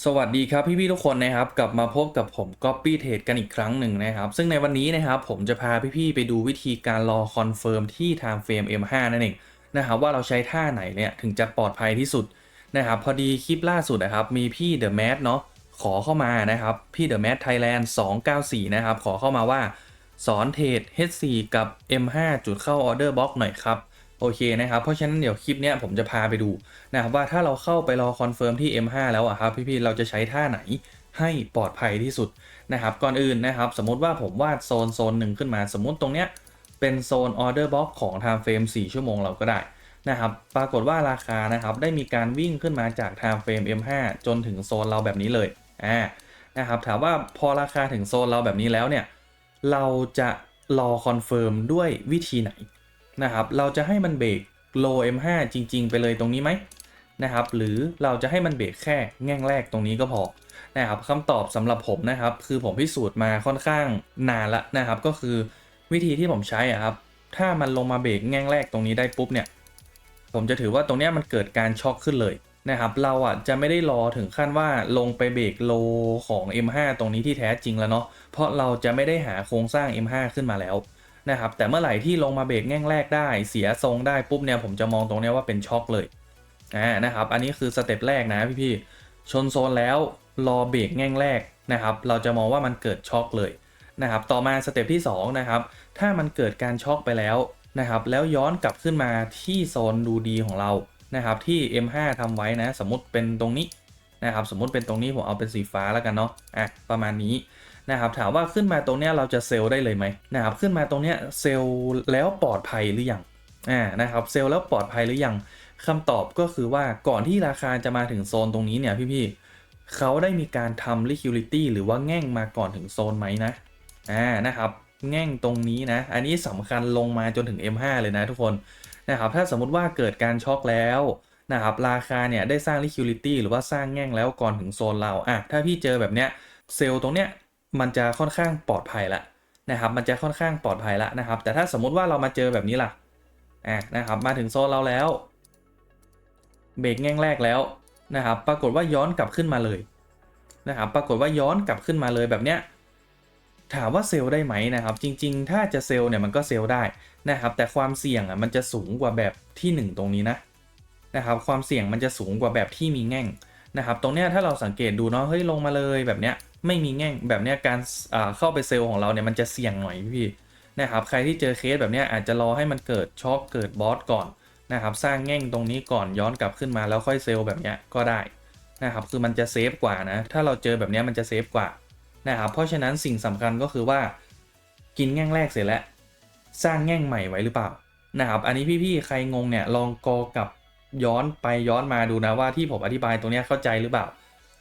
สวัสดีครับพี่ๆทุกคนนะครับกลับมาพบกับผม Copy Trade กันอีกครั้งหนึ่งนะครับ ซึ่งในวันนี้นะครับผมจะพาพี่ๆไปดูวิธีการรอคอนเฟิร์มที่ Time Frame M5 นั่นเองนะครับว่าเราใช้ท่าไหนเนี่ยถึงจะปลอดภัยที่สุดนะครับพอดีคลิปล่าสุดนะครับมีพี่ The Mad เนาะขอเข้ามานะครับพี่ The Mad Thailand 294 นะครับขอเข้ามาว่า สอนเทรด H4 กับ M5 จุดเข้าออเดอร์บล็อกหน่อยครับ โอเคนะครับ เพราะฉะนั้นเดี๋ยวคลิปเนี้ยผมจะพาไปดูนะครับว่าถ้าเราเข้าไปรอคอนเฟิร์มที่ M5 แล้วอะครับพี่ๆเราจะใช้ท่าไหนให้ปลอดภัยที่สุดนะครับก่อนอื่นนะครับ สมมติว่าผมวาดโซนโซนหนึ่งขึ้นมา สมมติตรงเนี้ยเป็นโซนออเดอร์บ็อกของ Time Frame 4 ชั่วโมงเราก็ได้นะครับปรากฏว่าราคานะครับได้มีการวิ่งขึ้นมาจาก Time Frame M5 จนถึงโซนเราแบบนี้เลยอ่านะครับถามว่าพอราคาถึงโซนเราแบบนี้แล้วเนี่ยเราจะรอคอนเฟิร์มด้วยวิธีไหน นะครับ เราจะให้มันเบรก low M5 จริง ๆ ไปเลยตรงนี้ไหมนะครับ หรือเราจะให้มันเบรกแค่แง่งแรกตรงนี้ก็พอนะครับคำตอบสำหรับผมนะครับ คือผมพิสูจน์มาค่อนข้างนานละนะครับ ก็คือวิธีที่ผมใช้อะครับ ถ้ามันลงมาเบรกแง่งแรกตรงนี้ได้ปุ๊บเนี่ย ผมจะถือว่าตรงนี้มันเกิดการช็อกขึ้นเลยนะครับ เราอะจะไม่ได้รอถึงขั้นว่าลงไปเบรกโลของ M5 ตรงนี้ที่แท้จริงแล้วเนาะ เพราะเราจะไม่ได้หาโครงสร้าง M5 ขึ้นมาแล้ว นะครับแต่เมื่อไหร่ที่ลงมาเบรกแง่งแรกได้ เสียทรงได้ปุ๊บเนี่ยผมจะมองตรงเนี้ยว่าเป็นช็อกเลยอ่านะครับอันนี้คือสเต็ปแรกนะพี่ๆชนโซนแล้วรอเบรกแง่งแรกนะครับเราจะมองว่ามันเกิดช็อกเลยนะครับต่อมาสเต็ปที่สองนะครับถ้ามันเกิดการช็อกไปแล้วนะครับแล้วย้อนกลับขึ้นมาที่โซนดูดีของเรานะครับที่ M5 ทำไว้นะสมมติเป็นตรงนี้ นะครับสมมติเป็นตรงนี้ผมเอาเป็นสีฟ้าแล้วกันเนาะอะประมาณนี้นะครับถามว่าขึ้นมาตรงเนี้ยเราจะเซลล์ได้เลยไหมนะครับขึ้นมาตรงเนี้ยเซลล์แล้วปลอดภัยหรือยังอ่านะครับเซลล์แล้วปลอดภัยหรือยังคำตอบก็คือว่าก่อนที่ราคาจะมาถึงโซนตรงนี้เนี่ยพี่ๆเขาได้มีการทำ liquidity หรือว่าแง่งมาก่อนถึงโซนไหมนะอ่านะครับแง่งตรงนี้นะ อันนี้สำคัญลงมาจนถึง M5 เลยนะทุกคนนะครับถ้าสมมุติว่าเกิดการช็อกแล้ว นะครับราคาเนี่ยได้สร้าง liquidity หรือว่าสร้างแง่งแล้วก่อนถึงโซนเราอะถ้าพี่เจอแบบเนี้ยเซลล์ตรงเนี้ยมันจะค่อนข้างปลอดภัยละนะครับมันจะค่อนข้างปลอดภัยละนะครับ แต่ถ้าสมมุติว่าเรามาเจอแบบนี้ล่ะอะนะครับมาถึงโซนเราแล้วเบรกแง่งแรกแล้วนะครับปรากฏว่าย้อนกลับขึ้นมาเลยนะครับปรากฏว่าย้อนกลับขึ้นมาเลยแบบเนี้ยถามว่าเซลล์ได้ไหมนะครับ จริง ๆ ถ้าจะเซลล์เนี่ยมันก็เซลล์ได้นะครับ แต่ความเสี่ยงอะมันจะสูงกว่าแบบที่ 1 ตรงนี้นะ นะครับความเสี่ยงมันจะสูงกว่าแบบที่มีแง่งนะครับตรงเนี้ยถ้าเราสังเกตดูเนาะเฮ้ยลงมาเลยแบบเนี้ยไม่มีแง่งแบบเนี้ยการอ่าเข้าไปเซลล์ของเราเนี่ยมันจะเสี่ยงหน่อยพี่นะครับใครที่เจอเคสแบบเนี้ยอาจจะรอให้มันเกิดช็อคเกิดบอสก่อนนะครับสร้างแง่งตรงนี้ก่อนย้อนกลับขึ้นมาแล้วค่อยเซลล์แบบเนี้ยก็ได้นะครับคือมันจะเซฟกว่านะถ้าเราเจอแบบเนี้ยมันจะเซฟกว่านะครับเพราะฉะนั้นสิ่งสำคัญก็คือว่า กินแง่งแรกเสร็จแล้ว สร้างแง่งใหม่ไว้หรือเปล่านะครับอันนี้พี่ๆใครงงเนี่ยลองกอกับ ย้อนไปย้อนมาดูนะว่าที่ผมอธิบายตรงนี้เข้าใจหรือเปล่า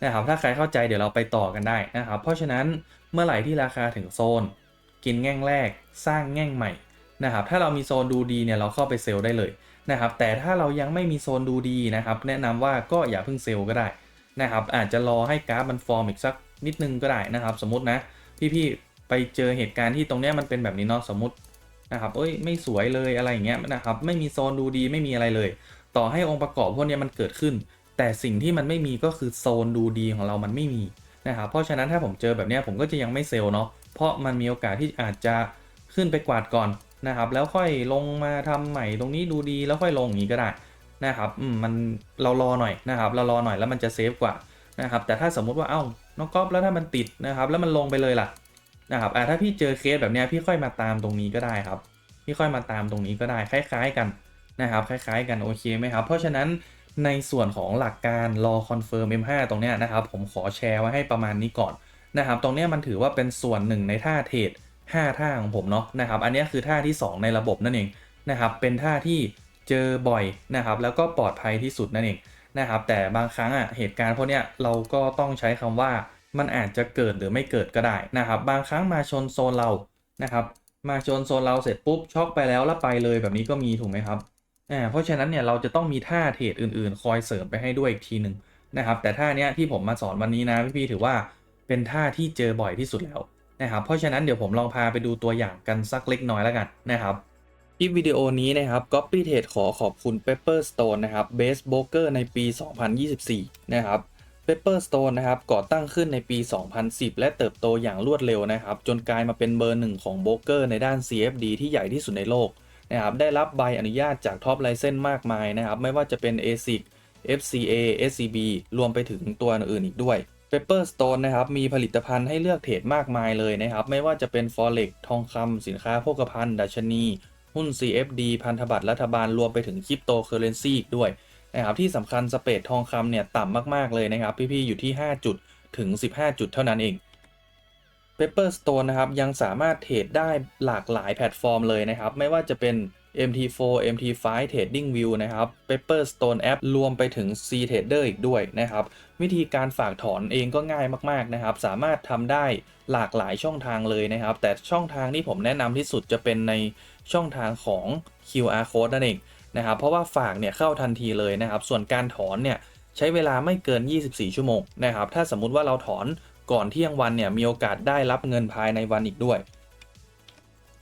นะครับถ้าใครเข้าใจเดี๋ยวเราไปต่อกันได้นะครับ เพราะฉะนั้นเมื่อไหร่ที่ราคาถึงโซน กินแง่งแรก สร้างแง่งใหม่นะครับ ถ้าเรามีโซนดูดีเนี่ยเราเข้าไปเซลล์ได้เลยนะครับ แต่ถ้าเรายังไม่มีโซนดูดีนะครับ แนะนำว่าก็อย่าเพิ่งเซลล์ก็ได้นะครับ อาจจะรอให้กราฟมันฟอร์มอีกสักนิดนึงก็ได้นะครับ สมมตินะพี่ๆไปเจอเหตุการณ์ที่ตรงเนี้ยมันเป็นแบบนี้เนาะสมมตินะครับเอ้ยไม่สวยเลยอะไรอย่างเงี้ยนะครับ ไม่มีโซนดูดีไม่มีอะไรเลย ต่อให้องค์ประกอบพวกนี้มันเกิดขึ้น แต่สิ่งที่มันไม่มีก็คือโซนดูดีของเรามันไม่มีนะครับเพราะฉะนั้นถ้าผมเจอแบบนี้ผมก็จะยังไม่เซลล์เนาะเพราะมันมีโอกาสที่อาจจะขึ้นไปกวาดก่อนนะครับ แล้วค่อยลงมาทำใหม่ตรงนี้ดูดีแล้วค่อยลงอย่างนี้ก็ได้นะครับมันเรารอหน่อยนะครับ เรารอหน่อยแล้วมันจะเซฟกว่านะครับแต่ถ้าสมมุติว่าเอ้าน้องก๊อฟแล้วถ้ามันติดนะครับ แล้วมันลงไปเลยล่ะนะครับอ่าถ้าพี่เจอเคสแบบนี้พี่ค่อยมาตามตรงนี้ก็ได้ครับ พี่ค่อยมาตามตรงนี้ก็ได้คล้าย ๆ กัน นะครับคล้ายๆกันโอเคไหมครับ เพราะฉะนั้นในส่วนของหลักการรอคอนเฟิร์ม M5 ตรงเนี้ยนะครับผมขอแชร์ไว้ให้ประมาณนี้ก่อนนะครับตรงนี้มันถือว่าเป็นส่วนหนึ่งในท่าเทรด5ท่าของผมเนาะนะครับอันนี้คือท่าที่ 2 ในระบบนั่นเองนะครับเป็นท่าที่เจอบ่อยนะครับแล้วก็ปลอดภัยที่สุดนั่นเองนะครับแต่บางครั้งอะเหตุการณ์พวกเนี้ยเราก็ต้องใช้คำว่ามันอาจจะเกิดหรือไม่เกิดก็ได้นะครับบางครั้งมาชนโซนเรานะครับมาชนโซนเราเสร็จปุ๊บช็อกไปแล้วแล้วไปเลยแบบนี้ก็มีถูกไหมครับ อ่าเพราะฉะนั้นเนี่ยเราจะต้องมีท่าเทรดอื่นๆ คอยเสริมไปให้ด้วยอีกทีหนึ่งนะครับ แต่ท่าเนี้ยที่ผมมาสอนวันนี้นะพี่ๆถือว่าเป็นท่าที่เจอบ่อยที่สุดแล้วนะครับเพราะฉะนั้นเดี๋ยวผมลองพาไปดูตัวอย่างกันสักเล็กน้อยแล้วกันนะครับคลิปวิดีโอนี้นะครับ Copy Trade ขอขอบคุณ Pepper Stone นะครับ Base Broker ในปี 2024 นะครับ Pepperstone นะครับก่อตั้งขึ้นในปี 2010 และเติบโตอย่างรวดเร็วนะครับ จนกลายมาเป็นเบอร์หนึ่งของโบรกเกอร์ในด้าน CFD ที่ใหญ่ที่สุดในโลก นะครับได้รับใบอนุญาตจากท็อปไลเซนส์มากมายนะครับ ไม่ว่าจะเป็น ASIC FCA SCB รวมไปถึงตัวอื่นอีกด้วย Pepperstone นะครับมีผลิตภัณฑ์ให้เลือกเทรดมากมายเลยนะครับ ไม่ว่าจะเป็น Forex ทองคำสินค้าโภคภัณฑ์ดัชนี หุ้น CFD พันธบัตรรัฐบาลรวมไปถึงคริปโตเคอเรนซีอีกด้วยนะครับที่สำคัญสเปดทองคำเนี่ยต่ำมากๆเลยนะครับ พี่ๆอยู่ที่ 5 จุดถึง 15 จุดเท่านั้นเอง Pepperstone นะครับยังสามารถเทรดได้หลากหลายแพลตฟอร์มเลยนะครับ ไม่ว่าจะเป็น MT4 MT5 Trading View นะครับ Pepperstone App รวมไปถึง C Trader อีกด้วยนะครับ วิธีการฝากถอนเองก็ง่ายมากๆนะครับ สามารถทำได้หลากหลายช่องทางเลยนะครับ แต่ช่องทางที่ผมแนะนำที่สุดจะเป็นในช่องทางของ QR Code นั่นเองนะครับ เพราะว่าฝากเนี่ยเข้าทันทีเลยนะครับ ส่วนการถอนเนี่ยใช้เวลาไม่เกิน 24 ชั่วโมงนะครับ ถ้าสมมุติว่าเราถอน ก่อนเที่ยงวันเนี่ยมีโอกาสได้รับเงินภายในวันอีกด้วย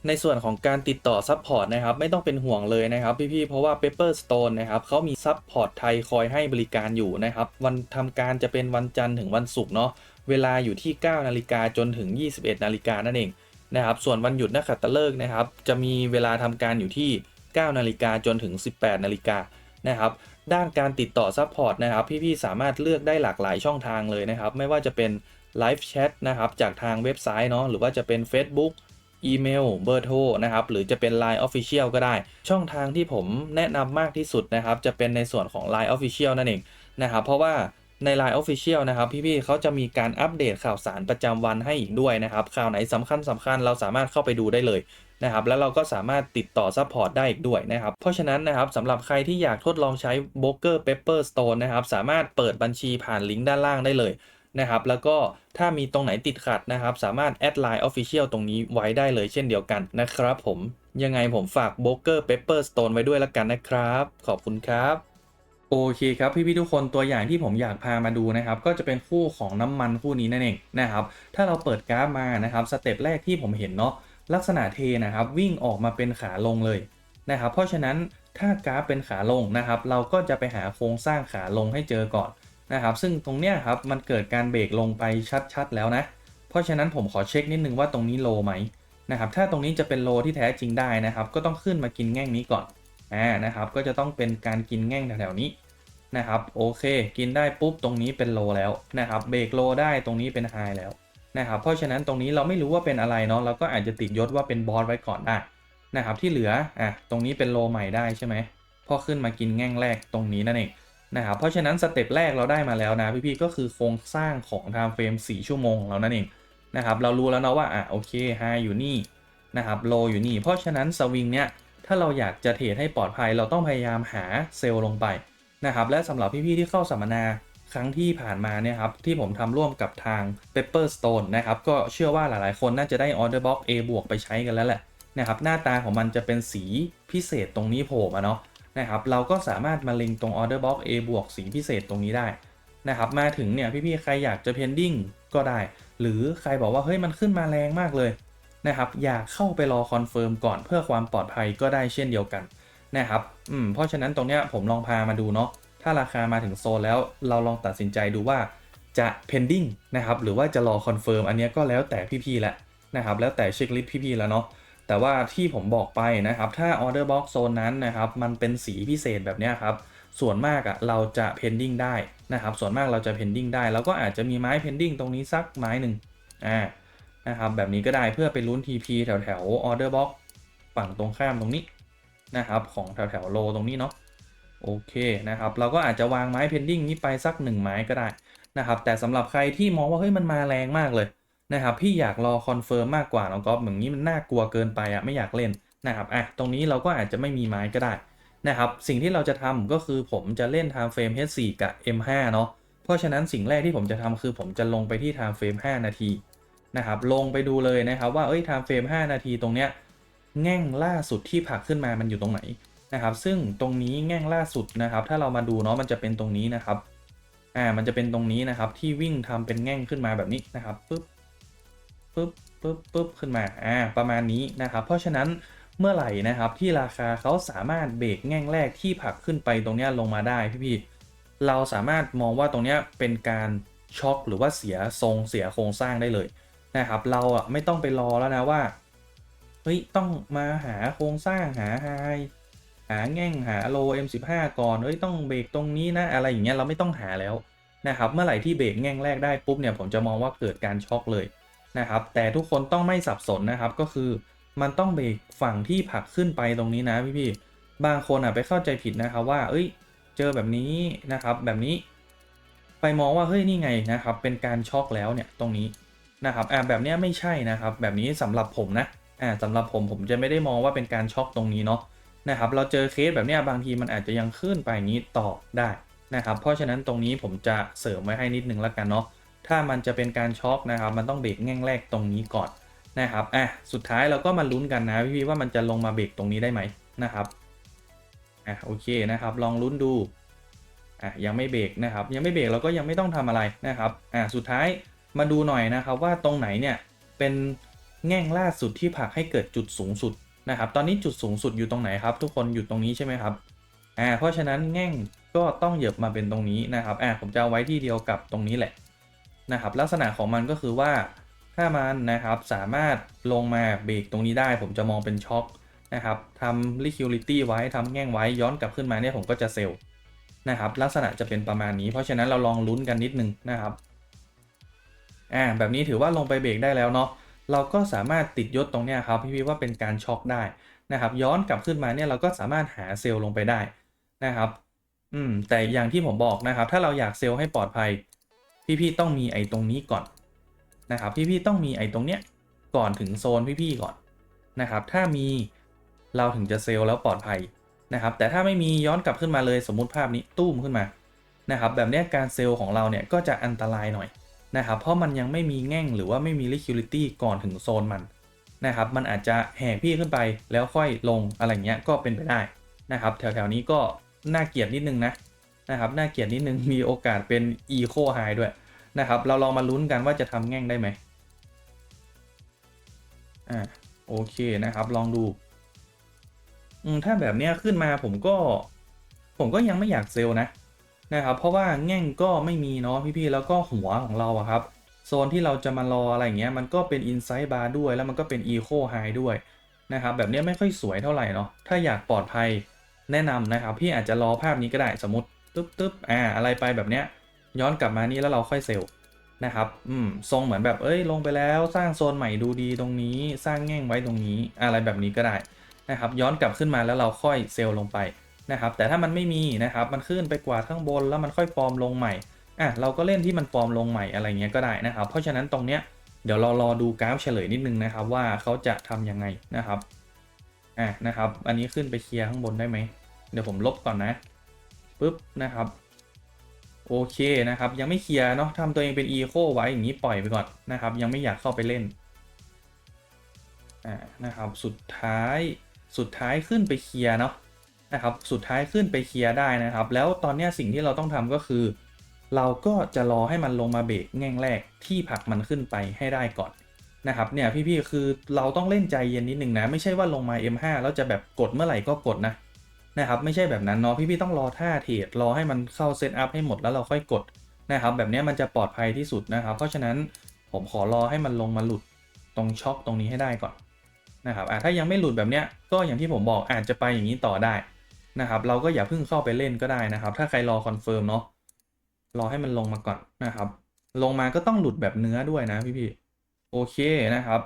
ในส่วนของการติดต่อซัพพอร์ตนะครับไม่ต้องเป็นห่วงเลยนะครับพี่ๆเพราะว่า Pepperstone นะครับเขามีซัพพอร์ตไทยคอยให้บริการอยู่นะครับวันทำการจะเป็นวันจันทร์ถึงวันศุกร์เนาะเวลาอยู่ที่ 9 นาฬิกาจนถึง 21 นาฬิกานั่นเองนะครับส่วนวันหยุดนักขัตฤกษ์นะครับจะมีเวลาทำการอยู่ที่ 9 นาฬิกาจนถึง 18 นาฬิกานะครับด้านการติดต่อซัพพอร์ตนะครับพี่ๆสามารถเลือกได้หลากหลายช่องทางเลยนะครับไม่ว่าจะเป็น ไลฟ์แชทนะครับจากทางเว็บไซต์เนาะหรือว่าจะเป็น Facebook อีเมลเบอร์โทรนะครับหรือจะเป็น Line Official ก็ได้ ช่องทางที่ผมแนะนำมากที่สุดนะครับ จะเป็นในส่วนของ Line Official นั่นเองนะครับ เพราะว่าใน Line Official นะครับ พี่ๆเขาจะมีการอัปเดตข่าวสารประจำวันให้อีกด้วยนะครับ ข่าวไหนสำคัญสำคัญเราสามารถเข้าไปดูได้เลยนะครับ แล้วเราก็สามารถติดต่อซัพพอร์ตได้อีกด้วยนะครับ เพราะฉะนั้นนะครับสำหรับใครที่อยากทดลองใช้ b r o k e r Pepper Stone นะครับ สามารถเปิดบัญชีผ่านลิงก์ด้านล่างได้เลย นะครับ แล้วก็ถ้ามีตรงไหนติดขัดนะครับ สามารถแอดไลน์ Official ตรงนี้ไว้ได้เลยเช่นเดียวกันนะครับผมยังไงผมฝาก b r o k e r Pepper Stone ไว้ด้วยละกันนะครับ ขอบคุณครับโอเคครับพี่ๆทุกคนตัวอย่างที่ผมอยากพามาดูนะครับ ก็จะเป็นคู่ของน้ำมันคู่นี้นั่นเองนะครับ ถ้าเราเปิดกราฟมานะครับสเต็ปแรกที่ผมเห็นเนาะลักษณะเทนะครับ วิ่งออกมาเป็นขาลงเลยนะครับ เพราะฉะนั้นถ้ากราฟเป็นขาลงนะครับ เราก็จะไปหาโครงสร้างขาลงให้เจอก่อน นะครับ ซึ่งตรงเนี้ยครับมันเกิดการเบรกลงไปชัดๆแล้วนะ เพราะฉะนั้นผมขอเช็คนิดนึงว่าตรงนี้โลไหมนะครับถ้าตรงนี้จะเป็นโลที่แท้จริงได้นะครับ ก็ต้องขึ้นมากินแง่งนี้ก่อนอ่านะครับ ก็จะต้องเป็นการกินแง่งแถวๆนี้นะครับโอเค กินได้ปุ๊บตรงนี้เป็นโลแล้วนะครับเบรกโลได้ตรงนี้เป็นไฮแล้วนะครับเพราะฉะนั้นตรงนี้เราไม่รู้ว่าเป็นอะไรเนาะเราก็อาจจะติดยศว่าเป็นบอสไว้ก่อนได้นะครับที่เหลืออะตรงนี้เป็นโลใหม่ได้ใช่ไหมพอขึ้นมากินแง่งแรกตรงนี้นั่นเอง นะครับเพราะฉะนั้นสเต็ปแรกเราได้มาแล้วนะพี่ๆก็คือโครงสร้างของ time frame 4 ชั่วโมงของเรานั่นเองนะครับเรารู้แล้วเนาะว่าอะโอเคไฮอยู่นี่นะครับโลอยู่นี่ เพราะฉะนั้นสวิงเนี้ยถ้าเราอยากจะเทรดให้ปลอดภัยเราต้องพยายามหาเซลล์ลงไปนะครับและสำหรับพี่ๆที่เข้าสัมมนาครั้งที่ผ่านมาเนี่ยครับที่ผมทำร่วมกับทาง Pepperstone นะครับก็เชื่อว่าหลายๆคนน่าจะได้ Order Box A บวกไปใช้กันแล้วแหละนะครับหน้าตาของมันจะเป็นสีพิเศษตรงนี้โผล่มาเนาะ นะครับเราก็สามารถมาเล็งตรง Order Box A บวกสีพิเศษตรงนี้ได้นะครับมาถึงเนี่ยพี่ๆใครอยากจะ pending ก็ได้ หรือใครบอกว่าเฮ้ยมันขึ้นมาแรงมากเลยนะครับอยากเข้าไปรอคอนเฟิร์มก่อนเพื่อความปลอดภัยก็ได้เช่นเดียวกันนะครับอืมเพราะฉะนั้นตรงเนี้ยผมลองพามาดูเนาะถ้าราคามาถึงโซนแล้วเราลองตัดสินใจดูว่าจะ pending นะครับหรือว่าจะรอคอนเฟิร์มอันนี้ก็แล้วแต่พี่ๆแหละนะครับแล้วแต่เช็คลิสต์พี่ๆแล้วเนาะ แต่ว่าที่ผมบอกไปนะครับ ถ้า order box โซนนั้นนะครับ มันเป็นสีพิเศษแบบนี้ครับ ส่วนมากอะ่ะเราจะ pending ได้นะครับ ส่วนมากเราจะ pending ได้ แล้วก็อาจจะมีไม้ pending ตรงนี้สักไม้หนึ่งอ่านะครับแบบนี้ก็ได้เพื่อไปลุ้น TP แถวแถว order box ฝั่งตรงข้ามตรงนี้นะครับของแถวแถวโลตรงนี้เนาะโอเคนะครับเราก็อาจจะวางไม้ pending นี้ไปสัก 1 ไม้ก็ได้นะครับแต่สำหรับใครที่มองว่าเฮ้ยมันมาแรงมากเลย นะครับพี่อยากรอคอนเฟิร์มมากกว่าน้องก๊อฟเหมือนนี้มันน่ากลัวเกินไปอะไม่อยากเล่นนะครับอะตรงนี้เราก็อาจจะไม่มีไม้ก็ได้นะครับสิ่งที่เราจะทำก็คือผมจะเล่น time frame H4 กับ M5 เนาะเพราะฉะนั้นสิ่งแรกที่ผมจะทำคือผมจะลงไปที่ time frame 5 นาทีนะครับลงไปดูเลยนะครับว่าเอ้ย time frame 5 นาทีตรงเนี้ยแง่งล่าสุดที่ผลักขึ้นมามันอยู่ตรงไหนนะครับซึ่งตรงนี้แง่งล่าสุดนะครับ ถ้าเรามาดูเนาะมันจะเป็นตรงนี้นะครับอ่ามันจะเป็นตรงนี้นะครับที่วิ่งทำเป็นแง่งขึ้นมาแบบนี้นะครับปึ๊บ ปึ๊บปึ๊บปึ๊บขึ้นมาอ่าประมาณนี้นะครับ เพราะฉะนั้นเมื่อไหร่นะครับที่ราคาเขาสามารถเบรกแง่งแรกที่ผลักขึ้นไปตรงนี้ลงมาได้พี่พี่เราสามารถมองว่าตรงเนี้ยเป็นการช็อคหรือว่าเสียทรงเสียโครงสร้างได้เลยนะครับ เราอะไม่ต้องไปรอแล้วนะว่าเฮ้ยต้องมาหาโครงสร้างหาไฮหาแง่งหาโล M15 ก่อนเอ้ยต้องเบรกตรงนี้นะอะไรอย่างเงี้ยเราไม่ต้องหาแล้วนะครับ เมื่อไหร่ที่เบรกแง่งแรกได้ปุ๊บเนี่ยผมจะมองว่าเกิดการช็อคเลย นะครับ แต่ทุกคนต้องไม่สับสนนะครับ ก็คือมันต้องเบรกฝั่งที่ผลักขึ้นไปตรงนี้นะพี่ๆบางคนอะไปเข้าใจผิดนะครับว่า เอ้ย เจอแบบนี้นะครับ แบบนี้ ไปมองว่าเฮ้ยนี่ไงนะครับ เป็นการช็อกแล้วเนี่ยตรงนี้นะครับอ่าแบบเนี้ยไม่ใช่นะครับ แบบนี้สำหรับผมนะอ่าสำหรับผมผมจะไม่ได้มองว่าเป็นการช็อกตรงนี้เนาะนะครับ เราเจอเคสแบบนี้บางทีมันอาจจะยังขึ้นไปนี้ต่อได้นะครับ เพราะฉะนั้นตรงนี้ผมจะเสริมไว้ให้นิดนึงแล้วกันเนาะ ถ้ามันจะเป็นการช็อกนะครับมันต้องเบรกแง่งแรกตรงนี้ก่อนนะครับอะสุดท้ายเราก็มาลุ้นกันนะพี่ว่ามันจะลงมาเบรกตรงนี้ได้ไหมนะครับอะโอเคนะครับ ลองลุ้นดูอะยังไม่เบรกนะครับ ยังไม่เบรกเราก็ยังไม่ต้องทำอะไรนะครับอะสุดท้ายมาดูหน่อยนะครับว่าตรงไหนเนี่ยเป็นแง่งล่าสุดที่ผลักให้เกิดจุดสูงสุดนะครับ ตอนนี้จุดสูงสุดอยู่ตรงไหนครับ ทุกคนอยู่ตรงนี้ใช่ไหมครับอ่าเพราะฉะนั้นแง่งก็ต้องเหยียบมาเป็นตรงนี้นะครับอ่าผมจะเอาไว้ที่เดียวกับตรงนี้แหละ นะครับลักษณะของมันก็คือว่าถ้ามันนะครับสามารถลงมาเบรกตรงนี้ได้ ผมจะมองเป็นช็อคนะครับทำ liquidity ไว้ทำแง่งไว้ย้อนกลับขึ้นมาเนี่ยผมก็จะเซลล์นะครับลักษณะจะเป็นประมาณนี้ เพราะฉะนั้นเราลองลุ้นกันนิดนึงนะครับอ่าแบบนี้ถือว่าลงไปเบรกได้แล้วเนาะเราก็สามารถติดยศตรงเนี้ยครับพี่ๆว่าเป็นการช็อคได้นะครับ ย้อนกลับขึ้นมาเนี่ยเราก็สามารถหาเซลล์ลงไปได้นะครับ อืมแต่อย่างที่ผมบอกนะครับ ถ้าเราอยากเซลล์ให้ปลอดภัย พี่ๆต้องมีไอ้ตรงนี้ก่อนนะครับพี่ๆต้องมีไอ้ตรงเนี้ยก่อนถึงโซนพี่ๆก่อนนะครับ ถ้ามีเราถึงจะเซลล์แล้วปลอดภัยนะครับ แต่ถ้าไม่มีย้อนกลับขึ้นมาเลยสมมุติภาพนี้ตุ้มขึ้นมานะครับ แบบนี้การเซลล์ของเราเนี่ยก็จะอันตรายหน่อยนะครับ เพราะมันยังไม่มีแง่งหรือว่าไม่มี liquidity ก่อนถึงโซนมันนะครับ มันอาจจะแหกพี่ขึ้นไปแล้วค่อยลงอะไรเงี้ยก็เป็นไปได้นะครับ แถวๆนี้ก็น่าเกลียดนิดนึงนะ นะครับน่าเกลียดนิดนึงมีโอกาสเป็น eco high ด้วยนะครับเราลองมาลุ้นกันว่าจะทำแง่งได้ไหมอ่าโอเคนะครับ ลองดูอืมถ้าแบบเนี้ยขึ้นมาผมก็ ผมก็ยังไม่อยากเซลนะนะครับ เพราะว่าแง่งก็ไม่มีเนาะพี่ๆแล้วก็หัวของเราอะครับ โซนที่เราจะมารออะไรเงี้ย มันก็เป็นอินไซด์บาร์ด้วย แล้วมันก็เป็นอีโคไฮด้วยนะครับ แบบเนี้ยไม่ค่อยสวยเท่าไหร่เนาะถ้าอยากปลอดภัยแนะนำนะครับ พี่อาจจะรอภาพนี้ก็ได้สมมติ ตึ๊บตึ๊บอ่าอะไรไปแบบเนี้ยย้อนกลับมานี่แล้วเราค่อยเซลล์นะครับอืมทรงเหมือนแบบเอ้ยลงไปแล้วสร้างโซนใหม่ดูดีตรงนี้ สร้างแง่งไว้ตรงนี้ อะไรแบบนี้ก็ได้นะครับย้อนกลับขึ้นมาแล้วเราค่อยเซลล์ลงไปนะครับแต่ถ้ามันไม่มีนะครับมันขึ้นไปกว่าข้างบนแล้วมันค่อยฟอร์มลงใหม่อะเราก็เล่นที่มันฟอร์มลงใหม่อะไรเงี้ยก็ได้นะครับ เพราะฉะนั้นตรงเนี้ยเดี๋ยวเรารอดูกราฟเฉลยนิดนึงนะครับว่าเขาจะทำยังไงนะครับอะนะครับ อันนี้ขึ้นไปเคลียร์ข้างบนได้ไหมเดี๋ยวผมลบก่อนนะ ปุ๊บนะครับ โอเคนะครับ ยังไม่เคลียร์เนาะทำตัวเองเป็นอีโคไว้อย่างนี้ปล่อยไปก่อนนะครับ ยังไม่อยากเข้าไปเล่นอ่านะครับสุดท้ายสุดท้ายขึ้นไปเคลียร์เนาะนะครับ สุดท้ายขึ้นไปเคลียร์ได้นะครับ แล้วตอนนี้สิ่งที่เราต้องทำก็คือ เราก็จะรอให้มันลงมาเบรกแง่งแรกที่ผลักมันขึ้นไปให้ได้ก่อนนะครับเนี่ยพี่ๆคือเราต้องเล่นใจเย็นนิดนึงนะ ไม่ใช่ว่าลงมา M5 แล้วจะแบบกดเมื่อไหร่ก็กดนะ นะครับไม่ใช่แบบนั้นเนาะพี่ๆต้องรอท่าเทรดรอให้มันเข้าเซตอัพให้หมดแล้วเราค่อยกดนะครับแบบนี้มันจะปลอดภัยที่สุดนะครับ เพราะฉะนั้นผมขอรอให้มันลงมาหลุดตรงช็อคตรงนี้ให้ได้ก่อนนะครับถ้ายังไม่หลุดแบบเนี้ยก็อย่างที่ผมบอกอาจจะไปอย่างนี้ต่อได้นะครับเราก็อย่าเพิ่งเข้าไปเล่นก็ได้นะครับ ถ้าใครรอคอนเฟิร์มเนาะรอให้มันลงมาก่อนนะครับ ลงมาก็ต้องหลุดแบบเนื้อด้วยนะพี่ๆโอเคนะครับ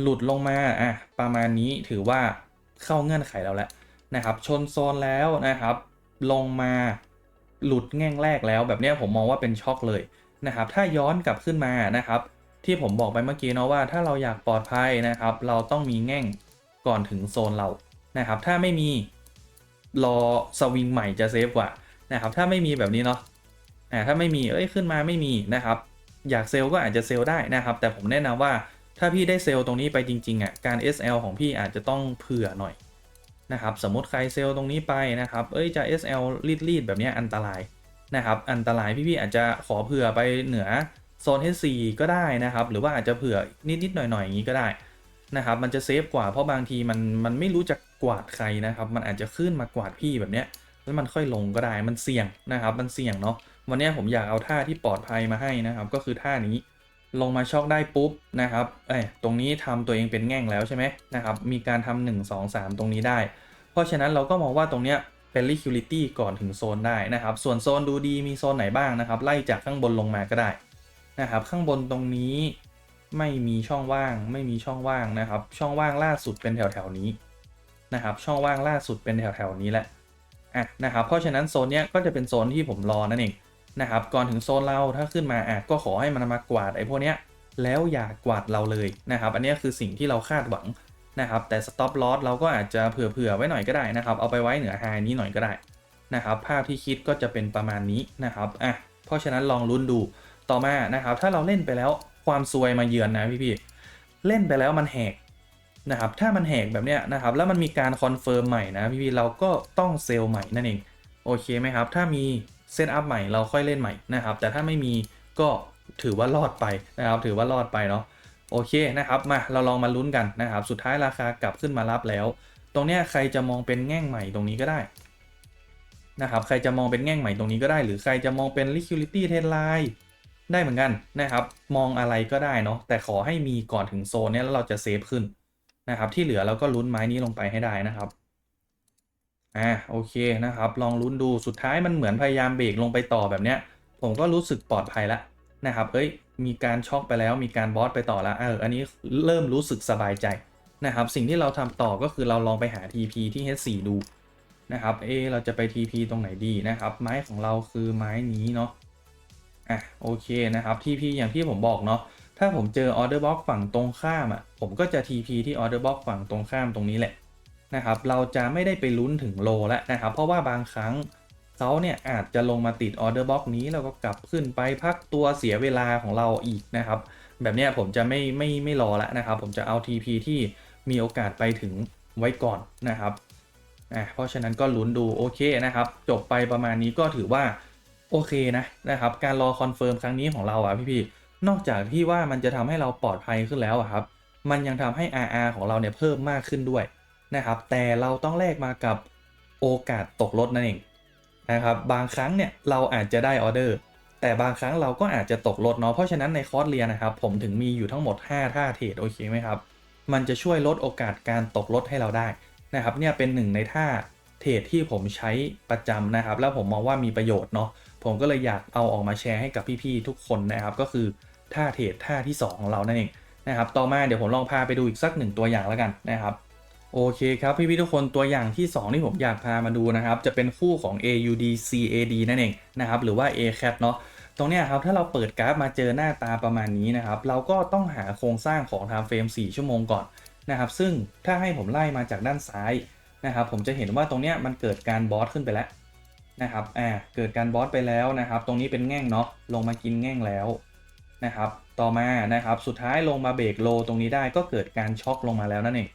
หลุดลงมาอะประมาณนี้ถือว่าเข้าเงื่อนไขเราแล้ว นะครับชนโซนแล้วนะครับ ลงมาหลุดแง่งแรกแล้วแบบนี้ผมมองว่าเป็นช็อกเลยนะครับ ถ้าย้อนกลับขึ้นมานะครับ ที่ผมบอกไปเมื่อกี้เนาะว่าถ้าเราอยากปลอดภัยนะครับ เราต้องมีแง่งก่อนถึงโซนเรานะครับ ถ้าไม่มีรอสวิงใหม่จะเซฟกว่านะครับถ้าไม่มีแบบนี้เนาะถ้าไม่มีเอ้ยขึ้นมาไม่มีนะครับ อยากเซลก็อาจจะเซลได้นะครับ แต่ผมแนะนำว่าถ้าพี่ได้เซลตรงนี้ไปจริงๆอะการ SL ของพี่อาจจะต้องเผื่อหน่อย นะครับสมมติใครเซลตรงนี้ไปนะครับ เอ้ยจะ SL รีดๆแบบนี้อันตรายนะครับ อันตรายพี่ๆอาจจะขอเผื่อไปเหนือโซน H4 ก็ได้นะครับ หรือว่าอาจจะเผื่อนิดๆหน่อยๆอย่างนี้ก็ได้นะครับ มันจะเซฟกว่าเพราะบางทีมันมันไม่รู้จะกวาดใครนะครับ มันอาจจะขึ้นมากวาดพี่แบบเนี้ยแล้วมันค่อยลงก็ได้มันเสี่ยงนะครับ มันเสี่ยงเนาะวันนี้ผมอยากเอาท่าที่ปลอดภัยมาให้นะครับ ก็คือท่านี้ ลงมาช็อกได้ปุ๊บนะครับเอ้ยตรงนี้ทำตัวเองเป็นแง่งแล้วใช่ไหมนะครับ มีการทำหนึ่งสองสามตรงนี้ได้ เพราะฉะนั้นเราก็มองว่าตรงเนี้ยเป็น liquidity ก่อนถึงโซนได้นะครับ ส่วนโซนดูดีมีโซนไหนบ้างนะครับ ไล่จากข้างบนลงมาก็ได้นะครับ ข้างบนตรงนี้ไม่มีช่องว่าง ไม่มีช่องว่างนะครับ ช่องว่างล่าสุดเป็นแถวแถวๆนี้นะครับ ช่องว่างล่าสุดเป็นแถวแถวๆนี้แหละอะนะครับ เพราะฉะนั้นโซนเนี้ยก็จะเป็นโซนที่ผมรอนั่นเอง นะครับก่อนถึงโซนเราถ้าขึ้นมาอะก็ขอให้มันมากวาดไอ้พวกเนี้ยแล้วอย่ากวาดเราเลยนะครับอันนี้คือสิ่งที่เราคาดหวังนะครับแต่ stop loss เราก็อาจจะเผื่อๆไว้หน่อยก็ได้นะครับเอาไปไว้เหนือ high นี้หน่อยก็ได้นะครับภาพที่คิดก็จะเป็นประมาณนี้นะครับอะเพราะฉะนั้นลองลุ้นดูต่อมานะครับถ้าเราเล่นไปแล้วความซวยมาเยือนนะพี่ๆเล่นไปแล้วมันแหกนะครับถ้ามันแหกแบบเนี้ยนะครับแล้วมันมีการคอนเฟิร์มใหม่นะพี่ๆเราก็ต้องเซลล์ใหม่นั่นเองโอเคไหมครับถ้ามี เซตอัพใหม่เราค่อยเล่นใหม่นะครับ แต่ถ้าไม่มีก็ถือว่ารอดไปนะครับ ถือว่ารอดไปเนาะโอเคนะครับมาเราลองมาลุ้นกันนะครับ สุดท้ายราคากลับขึ้นมารับแล้ว ตรงเนี้ยใครจะมองเป็นแง่งใหม่ตรงนี้ก็ได้นะครับใครจะมองเป็นแง่งใหม่ตรงนี้ก็ได้ หรือใครจะมองเป็น liquidity trend line ได้เหมือนกันนะครับ มองอะไรก็ได้เนาะแต่ขอให้มีก่อนถึงโซนเนี้ยแล้วเราจะเซฟขึ้นนะครับ ที่เหลือเราก็ลุ้นไม้นี้ลงไปให้ได้นะครับ อ่าโอเคนะครับ ลองลุ้นดูสุดท้ายมันเหมือนพยายามเบรกลงไปต่อแบบเนี้ย ผมก็รู้สึกปลอดภัยแล้วนะครับ เอ้ย มีการช็อกไปแล้วมีการบอสไปต่อแล้วเอออันนี้เริ่มรู้สึกสบายใจนะครับ สิ่งที่เราทำต่อก็คือเราลองไปหา TP ที่ H4 ดูนะครับ เอเราจะไป TP ตรงไหนดีนะครับ ไม้ของเราคือไม้นี้เนาะอะโอเคนะครับ TP อย่างที่ผมบอกเนาะถ้าผมเจอ Order Box ฝั่งตรงข้ามอะผมก็จะ TP ที่ Order Box ฝั่งตรงข้ามตรงนี้แหละ นะครับเราจะไม่ได้ไปลุ้นถึงโลแล้วนะครับเพราะว่าบางครั้งเขาเนี่ยอาจจะลงมาติดออเดอร์บ็อกนี้แล้วก็กลับขึ้นไปพักตัวเสียเวลาของเราอีกนะครับแบบนี้ผมจะไม่ไม่ไม่รอและนะครับ ผมจะเอา TP ที่มีโอกาสไปถึงไว้ก่อนนะครับอะเพราะฉะนั้นก็ลุ้นดูโอเคนะครับ จบไปประมาณนี้ก็ถือว่าโอเคนะนะครับการรอคอนเฟิร์มครั้งนี้ของเราอะพี่ๆนอกจากที่ว่ามันจะทำให้เราปลอดภัยขึ้นแล้วอะครับ มันยังทำให้ RR ของเราเนี่ยเพิ่มมากขึ้นด้วย นะครับ แต่เราต้องแลกมากับโอกาสตกรถนั่นเองนะครับ บางครั้งเนี่ยเราอาจจะได้ออเดอร์ แต่บางครั้งเราก็อาจจะตกรถเนาะ เพราะฉะนั้นในคอร์สเรียนนะครับ ผมถึงมีอยู่ทั้งหมด 5 ท่าเทรดโอเคไหมครับ มันจะช่วยลดโอกาสการตกรถให้เราได้นะครับ เนี่ยเป็นหนึ่งในท่าเทรดที่ผมใช้ประจำนะครับ แล้วผมมองว่ามีประโยชน์เนาะ ผมก็เลยอยากเอาออกมาแชร์ให้กับพี่ๆทุกคนนะครับ ก็คือท่าเทรดท่าที่2ของเรานั่นเองนะครับ ต่อมาเดี๋ยวผมลองพาไปดูอีกสักหนึ่งตัวอย่างแล้วกันนะครับ โอเคครับพี่ๆทุกคนตัวอย่างที่ 2 ที่ผมอยากพามาดูนะครับ จะเป็นคู่ของ AUD CAD นั่นเองนะครับหรือว่า ACAT เนาะตรงนี้ครับถ้าเราเปิดกราฟมาเจอหน้าตาประมาณนี้นะครับ เราก็ต้องหาโครงสร้างของ time frame 4 ชั่วโมงก่อนนะครับซึ่งถ้าให้ผมไล่มาจากด้านซ้ายนะครับผมจะเห็นว่าตรงนี้มันเกิดการบอสขึ้นไปแล้วนะครับอ่าเกิดการบอสไปแล้วนะครับ ตรงนี้เป็นแง่งเนาะลงมากินแง่งแล้วนะครับ ต่อมานะครับสุดท้ายลงมาเบรกโลตรงนี้ได้ก็เกิดการช็อคลงมาแล้วนั่นเอง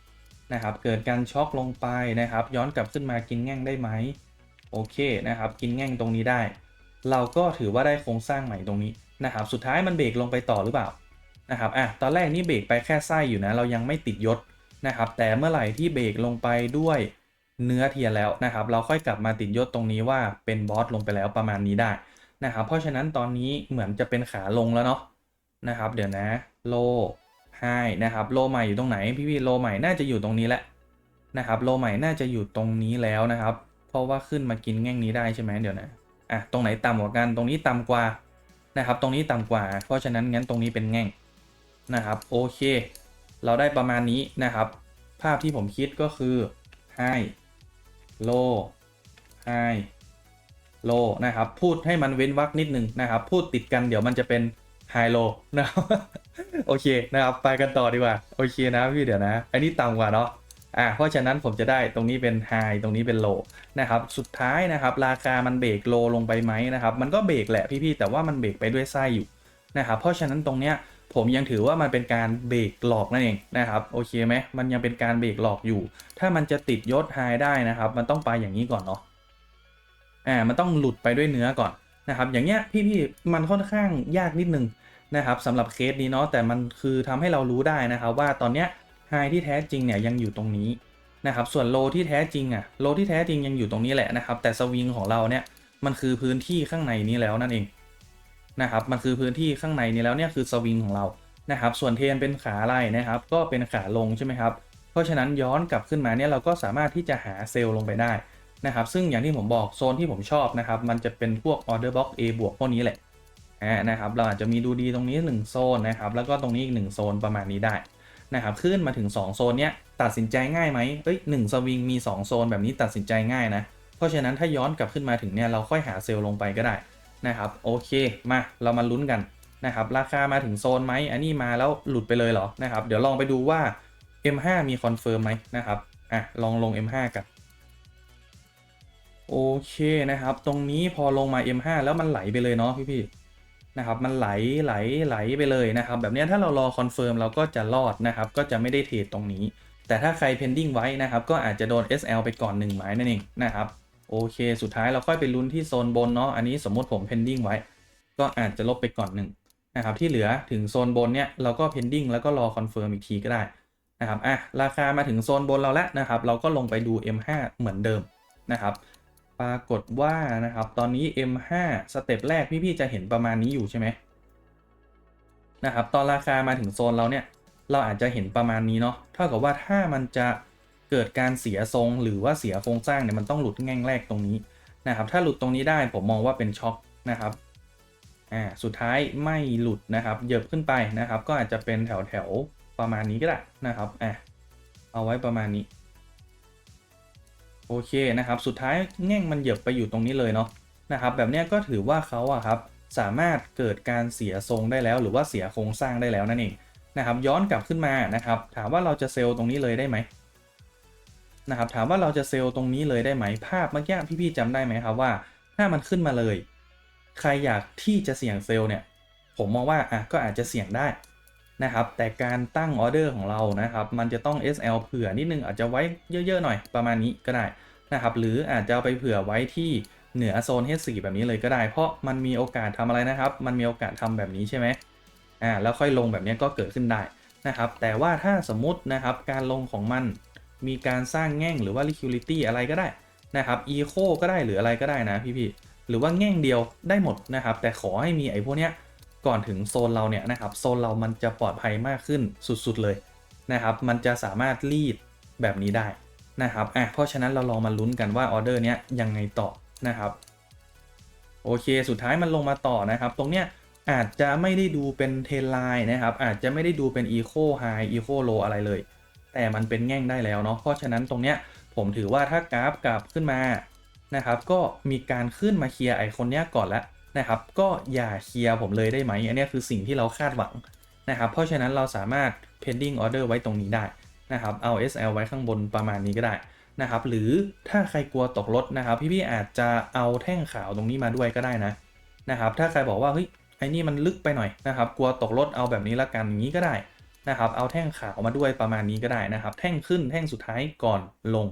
นะครับ เกิดการช็อคลงไปนะครับ ย้อนกลับขึ้นมากินแง่งได้ไหมโอเคนะครับ กินแง่งตรงนี้ได้ เราก็ถือว่าได้โครงสร้างใหม่ตรงนี้นะครับ สุดท้ายมันเบรกลงไปต่อหรือเปล่านะครับอะตอนแรกนี่เบรกไปแค่ไส้อยู่นะ เรายังไม่ติดยศนะครับ แต่เมื่อไหร่ที่เบรกลงไปด้วยเนื้อเทียแล้วนะครับ เราค่อยกลับมาติดยศตรงนี้ว่าเป็นบอสลงไปแล้วประมาณนี้ได้นะครับ เพราะฉะนั้นตอนนี้เหมือนจะเป็นขาลงแล้วเนาะนะครับ เดี๋ยวนะ โล ไฮนะครับโลใหม่อยู่ตรงไหนพี่พี่โลใหม่น่าจะอยู่ตรงนี้แหละนะครับโลใหม่น่าจะอยู่ตรงนี้แล้วนะครับ เพราะว่าขึ้นมากินแง่งนี้ได้ใช่ไหมเดี๋ยวนะอะตรงไหนต่ำกว่ากันตรงนี้ต่ำกว่านะครับ ตรงนี้ต่ำกว่า เพราะฉะนั้นงั้นตรงนี้เป็นแง่งนะครับโอเค เราได้ประมาณนี้นะครับ ภาพที่ผมคิดก็คือ high low high low นะครับ พูดให้มันเว้นวรรคนิดนึงนะครับ พูดติดกันเดี๋ยวมันจะเป็น high low นะครับ โอเคนะครับไปกันต่อดีกว่า โอเคนะพี่เดี๋ยวนะ อันนี้ต่ำกว่าเนาะอ่าเพราะฉะนั้นผมจะได้ตรงนี้เป็น high ตรงนี้เป็น low นะครับสุดท้ายนะครับราคามันเบรก low ลงไปไหมนะครับมันก็เบรกแหละพี่ๆแต่ว่ามันเบรกไปด้วยไส้อยู่นะครับเพราะฉะนั้นตรงเนี้ยผมยังถือว่ามันเป็นการเบรกหลอกนั่นเองนะครับโอเคไหมมันยังเป็นการเบรกหลอกอยู่ ถ้ามันจะติดยศ high ได้นะครับ มันต้องไปอย่างนี้ก่อนเนาะอ่ามันต้องหลุดไปด้วยเนื้อก่อนนะครับอย่างเงี้ยพี่ๆมันค่อนข้างยากนิดนึง นะครับสำหรับเคสนี้เนาะแต่มันคือทำให้เรารู้ได้นะครับว่าตอนเนี้ยไฮที่แท้จริงเนี่ยยังอยู่ตรงนี้นะครับส่วนโลที่แท้จริงอะโลที่แท้จริงยังอยู่ตรงนี้แหละนะครับแต่สวิงของเราเนี่ยมันคือพื้นที่ข้างในนี้แล้วนั่นเองนะครับมันคือพื้นที่ข้างในนี้แล้วเนี่ยคือสวิงของเรานะครับส่วนเทนเป็นขาไล่นะครับ ก็เป็นขาลงใช่ไหมครับเพราะฉะนั้นย้อนกลับขึ้นมาเนี่ยเราก็สามารถที่จะหาเซลล์ลงไปได้นะครับซึ่งอย่างที่ผมบอกโซนที่ผมชอบนะครับมันจะเป็นพวก order box A บวกพวกนี้แหละ นะครับเราอาจจะมีดูดีตรงนี้ 1 โซนนะครับแล้วก็ตรงนี้อีก 1 โซนประมาณนี้ได้นะครับขึ้นมาถึง 2 โซนเนี้ยตัดสินใจง่ายไหมเอ้ยหนึ่งสวิงมี 2 โซนแบบนี้ตัดสินใจง่ายนะ เพราะฉะนั้นถ้าย้อนกลับขึ้นมาถึงเนี่ยเราค่อยหาเซลล์ลงไปก็ได้นะครับโอเคมาเรามาลุ้นกันนะครับราคามาถึงโซนไหมอันนี้มาแล้วหลุดไปเลยเหรอนะครับเดี๋ยวลองไปดูว่า M5 มีคอนเฟิร์มไหมนะครับอะลองลง M5 กันโอเคนะครับ ตรงนี้พอลงมา M5 แล้วมันไหลไปเลยเนาะพี่ๆ นะครับมันไหลไหลไหลไปเลยนะครับ แบบนี้ถ้าเรารอคอนเฟิร์มเราก็จะรอดนะครับก็จะไม่ได้เทรดตรงนี้ แต่ถ้าใคร pending ไว้นะครับก็อาจจะโดน SL ไปก่อน1หมายนั่นเองนะครับโอเค สุดท้ายเราค่อยไปลุ้นที่โซนบนเนาะอันนี้สมมติผม pending ไว้ ก็อาจจะลบไปก่อนหนึ่งนะครับที่เหลือถึงโซนบนเนี่ยเราก็ pending แล้วก็รอ confirm อีกทีก็ได้นะครับอะราคามาถึงโซนบนเราแล้วนะครับเราก็ลงไปดู M5 เหมือนเดิมนะครับ ปรากฏว่านะครับ ตอนนี้ M5 สเต็ปแรกพี่ๆจะเห็นประมาณนี้อยู่ใช่ไหมนะครับ ตอนราคามาถึงโซนเราเนี่ย เราอาจจะเห็นประมาณนี้เนาะเท่ากับว่าถ้ามันจะเกิดการเสียทรงหรือว่าเสียโครงสร้างเนี่ยมันต้องหลุดแง่งแรกตรงนี้นะครับ ถ้าหลุดตรงนี้ได้ผมมองว่าเป็นช็อคนะครับอ่าสุดท้ายไม่หลุดนะครับเหยียบขึ้นไปนะครับ ก็อาจจะเป็นแถวแถวๆประมาณนี้ก็ได้นะครับอะเอาไว้ประมาณนี้ โอเคนะครับ สุดท้ายแง่งมันเหยียบไปอยู่ตรงนี้เลยเนาะนะครับ แบบนี้ก็ถือว่าเขาอะครับสามารถเกิดการเสียทรงได้แล้ว หรือว่าเสียโครงสร้างได้แล้วนั่นเองนะครับย้อนกลับขึ้นมานะครับ ถามว่าเราจะเซลล์ตรงนี้เลยได้ไหมนะครับถามว่าเราจะเซลล์ตรงนี้เลยได้ไหมภาพเมื่อกี้พี่ๆจำได้ไหมครับว่า ถ้ามันขึ้นมาเลย ใครอยากที่จะเสี่ยงเซลล์เนี่ย ผมมองว่าอะก็อาจจะเสี่ยงได้ นะครับแต่การตั้งออเดอร์ของเรานะครับมันจะต้อง SL เผื่อนิดนึงอาจจะไว้เยอะๆหน่อยประมาณนี้ก็ได้นะครับหรืออาจจะไปเผื่อไว้ที่เหนือโซน H4 แบบนี้เลยก็ได้ เพราะมันมีโอกาสทำอะไรนะครับ มันมีโอกาสทำแบบนี้ใช่ไหมอ่าแล้วค่อยลงแบบนี้ก็เกิดขึ้นได้นะครับแต่ว่าถ้าสมมตินะครับการลงของมันมีการสร้างแง่งหรือว่า liquidity อะไรก็ได้นะครับ eco ก็ได้หรืออะไรก็ได้นะพี่ๆหรือว่าแง่งเดียวได้หมดนะครับแต่ขอให้มีไอ้พวกเนี้ย ก่อนถึงโซนเราเนี่ยนะครับโซนเรามันจะปลอดภัยมากขึ้นสุดๆเลยนะครับมันจะสามารถรีดแบบนี้ได้นะครับอะเพราะฉะนั้นเราลองมาลุ้นกันว่าออเดอร์เนี้ยยังไงต่อนะครับโอเค สุดท้ายมันลงมาต่อนะครับ ตรงเนี้ยอาจจะไม่ได้ดูเป็นเทนไลน์นะครับ อาจจะไม่ได้ดูเป็น Eco High Eco Low อะไรเลย แต่มันเป็นแง่งได้แล้วเนาะเพราะฉะนั้นตรงเนี้ยผมถือว่าถ้ากราฟกลับขึ้นมานะครับ ก็มีการขึ้นมาเคลียร์ไอคนเนี้ยก่อนแล้ว นะครับ ก็อย่าเคลียร์ผมเลยได้ไหม อันนี้คือสิ่งที่เราคาดหวังนะครับ เพราะฉะนั้นเราสามารถ pending order ไว้ตรงนี้ได้นะครับ เอา SL ไว้ข้างบนประมาณนี้ก็ได้นะครับ หรือถ้าใครกลัวตกรถนะครับ พี่ๆอาจจะเอาแท่งขาวตรงนี้มาด้วยก็ได้นะนะครับ ถ้าใครบอกว่าเฮ้ยไอ้นี่มันลึกไปหน่อยนะครับ กลัวตกรถเอาแบบนี้ละกันอย่างนี้ก็ได้นะครับ เอาแท่งขาวมาด้วยประมาณนี้ก็ได้นะครับ แท่งขึ้นแท่งสุดท้ายก่อนลง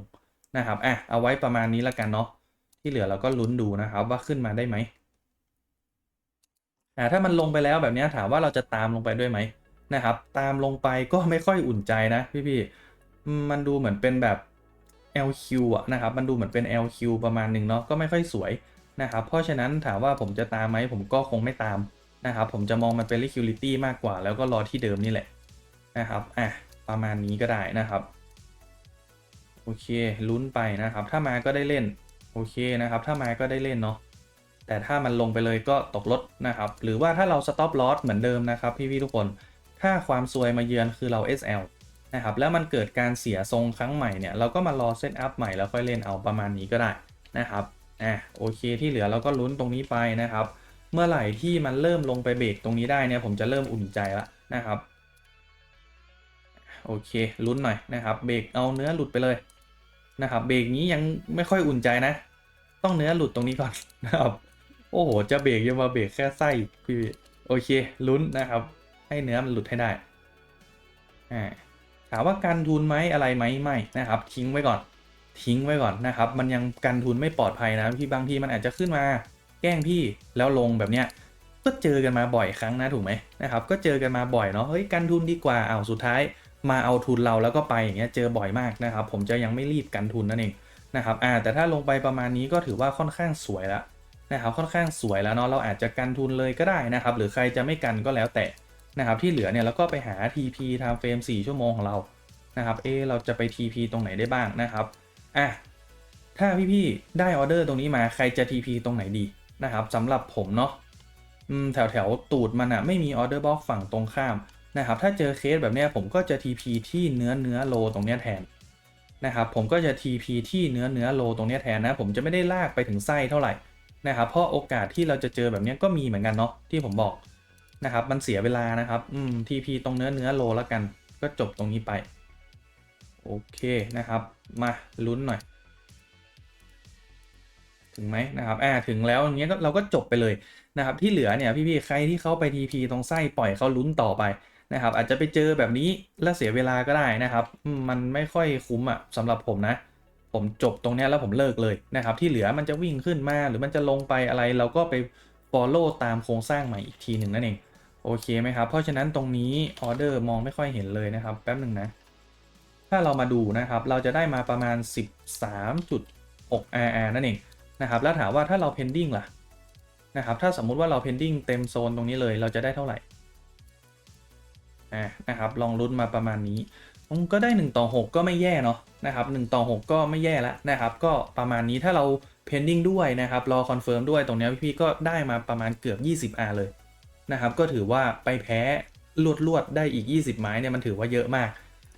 นะครับ อะ เอาไว้ประมาณนี้ละกันเนาะ ที่เหลือเราก็ลุ้นดูนะครับว่าขึ้นมาได้ไหม อ่าถ้ามันลงไปแล้วแบบนี้ถามว่าเราจะตามลงไปด้วยไหมนะครับ ตามลงไปก็ไม่ค่อยอุ่นใจนะพี่ๆมันดูเหมือนเป็นแบบ LQ อะนะครับ มันดูเหมือนเป็น LQ ประมาณหนึ่งเนาะก็ไม่ค่อยสวยนะครับ เพราะฉะนั้นถามว่าผมจะตามไหมผมก็คงไม่ตามนะครับ ผมจะมองมันเป็น liquidity มากกว่า แล้วก็รอที่เดิมนี่แหละนะครับอะประมาณนี้ก็ได้นะครับโอเคลุ้นไปนะครับ ถ้ามาก็ได้เล่นโอเคนะครับ ถ้ามาก็ได้เล่นเนาะ แต่ถ้ามันลงไปเลยก็ตกรถนะครับ หรือว่าถ้าเรา stop loss เหมือนเดิมนะครับ พี่ๆทุกคน ถ้าความซวยมาเยือนคือเรา SL นะครับแล้วมันเกิดการเสียทรงครั้งใหม่เนี่ยเราก็มารอเซตอัพใหม่แล้วค่อยเล่นเอาประมาณนี้ก็ได้นะครับอะโอเคที่เหลือเราก็ลุ้นตรงนี้ไปนะครับ เมื่อไหร่ที่มันเริ่มลงไปเบรกตรงนี้ได้เนี่ยผมจะเริ่มอุ่นใจละนะครับโอเคลุ้นหน่อยนะครับเบรกเอาเนื้อหลุดไปเลยนะครับเบรกนี้ยังไม่ค่อยอุ่นใจนะ ต้องเนื้อหลุดตรงนี้ก่อนนะครับ โอ้โห จะเบรกยังมาเบรกแค่ไส้พี่โอเค ลุ้นนะครับ ให้เนื้อมันหลุดให้ได้อ่าถามว่ากันทุนไหมอะไรไหมไม่นะครับ ทิ้งไว้ก่อน ทิ้งไว้ก่อนนะครับ มันยังกันทุนไม่ปลอดภัยนะพี่บางทีมันอาจจะขึ้นมาแกล้งพี่แล้วลงแบบเนี้ยก็เจอกันมาบ่อยครั้งนะถูกไหมนะครับ ก็เจอกันมาบ่อยเนาะเฮ้ยกันทุนดีกว่าเอาสุดท้าย มาเอาทุนเราแล้วก็ไปอย่างเงี้ยเจอบ่อยมากนะครับ ผมจะยังไม่รีบกันทุนนั่นเองนะครับอ่าแต่ถ้าลงไปประมาณนี้ก็ถือว่าค่อนข้างสวยแล้ว นะครับค่อนข้างสวยแล้วเนาะเราอาจจะกันทุนเลยก็ได้นะครับ หรือใครจะไม่กันก็แล้วแต่นะครับที่เหลือเนี่ยเราก็ไปหา TP ทำเฟรม4 ชั่วโมงของเรานะครับเอเราจะไป TP ตรงไหนได้บ้างนะครับอะถ้าพี่ๆได้ออเดอร์ตรงนี้มาใครจะ TP ตรงไหนดีนะครับสำหรับผมเนาะแถวแถวตูดมันอะไม่มีออเดอร์บล็อกฝั่งตรงข้ามนะครับถ้าเจอเคสแบบนี้ผมก็จะ TP ที่เนื้อเนื้อโลตรงนี้แทนนะครับผมก็จะ TP ที่เนื้อเนื้อโลตรงนี้แทนนะผมจะไม่ได้ลากไปถึงไส้เท่าไหร่ นะครับเพราะโอกาสที่เราจะเจอแบบนี้ก็มีเหมือนกันเนาะที่ผมบอกนะครับมันเสียเวลานะครับอืม TP ตรงเนื้อเนื้อโลแล้วกัน ก็จบตรงนี้ไป โอเคนะครับ มาลุ้นหน่อย ถึงไหมนะครับอ่าถึงแล้วอย่างเงี้ยก็เราก็จบไปเลยนะครับ ที่เหลือเนี่ยพี่ๆใครที่เขาไป TP ตรงไส้ปล่อยเขาลุ้นต่อไปนะครับ อาจจะไปเจอแบบนี้แล้วเสียเวลาก็ได้นะครับ มันไม่ค่อยคุ้มอะสำหรับผมนะ ผมจบตรงนี้แล้วผมเลิกเลยนะครับที่เหลือมันจะวิ่งขึ้นมาหรือมันจะลงไปอะไรเราก็ไป follow ตามโครงสร้างใหม่อีกทีหนึ่งนั่นเองโอเคไหมครับ เพราะฉะนั้นตรงนี้ออเดอร์มองไม่ค่อยเห็นเลยนะครับแป๊บหนึ่งนะ ถ้าเรามาดูนะครับเราจะได้มาประมาณ 13.6 RR นั่นเองนะครับแล้วถามว่าถ้าเรา pending ล่ะนะครับถ้าสมมุติว่าเรา pending เต็มโซนตรงนี้เลยเราจะได้เท่าไหร่อ่านะครับลองลุ้นมาประมาณนี้ ก็ได้ 1 ต่อ 6 ก็ไม่แย่เนาะนะครับ1ต่อ 6 ก็ไม่แย่แล้วนะครับ ก็ประมาณนี้ถ้าเรา pending ด้วยนะครับ รอ confirm ด้วยตรงนี้พี่ก็ได้มาประมาณเกือบ 20 R เลยนะครับ ก็ถือว่าไปแพ้ลวดๆได้อีก 20 ไม้เนี่ยมันถือว่าเยอะมาก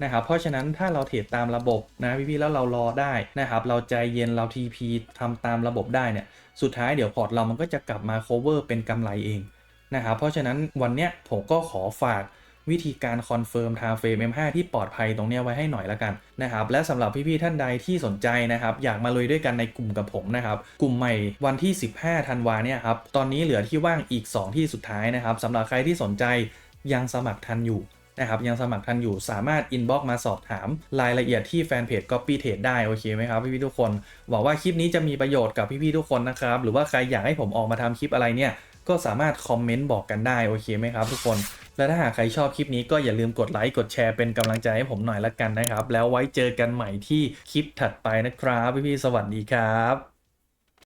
นะครับ เพราะฉะนั้นถ้าเราเทรดตามระบบนะพี่ๆแล้วเรารอได้นะครับ เราใจเย็นเรา TP ทำตามระบบได้เนี่ย สุดท้ายเดี๋ยวพอร์ตเรามันก็จะกลับมา cover เป็นกำไรเองนะครับ เพราะฉะนั้นวันเนี้ยผมก็ขอฝาก วิธีการคอนเฟิร์ม time frame M5 ที่ปลอดภัยตรงเนี้ยไว้ให้หน่อยละกันนะครับและสำหรับพี่ๆท่านใดที่สนใจนะครับอยากมาลุยด้วยกันในกลุ่มกับผมนะครับกลุ่มใหม่วันที่ 15ธันวาเนี่ยครับตอนนี้เหลือที่ว่างอีก 2 ที่สุดท้ายนะครับสำหรับใครที่สนใจยังสมัครทันอยู่นะครับยังสมัครทันอยู่สามารถ inbox มาสอบถามรายละเอียดที่แฟนเพจ Copy Trade ได้ โอเคไหมครับพี่ๆทุกคนหวังว่าคลิปนี้จะมีประโยชน์กับพี่ๆทุกคนนะครับ หรือว่าใครอยากให้ผมออกมาทำคลิปอะไรเนี่ย ก็สามารถคอมเมนต์บอกกันได้ โอเคไหมครับทุกคน และถ้าหากใครชอบคลิปนี้ก็อย่าลืมกดไลค์กดแชร์เป็นกำลังใจให้ผมหน่อยละกันนะครับ แล้วไว้เจอกันใหม่ที่คลิปถัดไปนะครับ พี่ๆสวัสดีครับ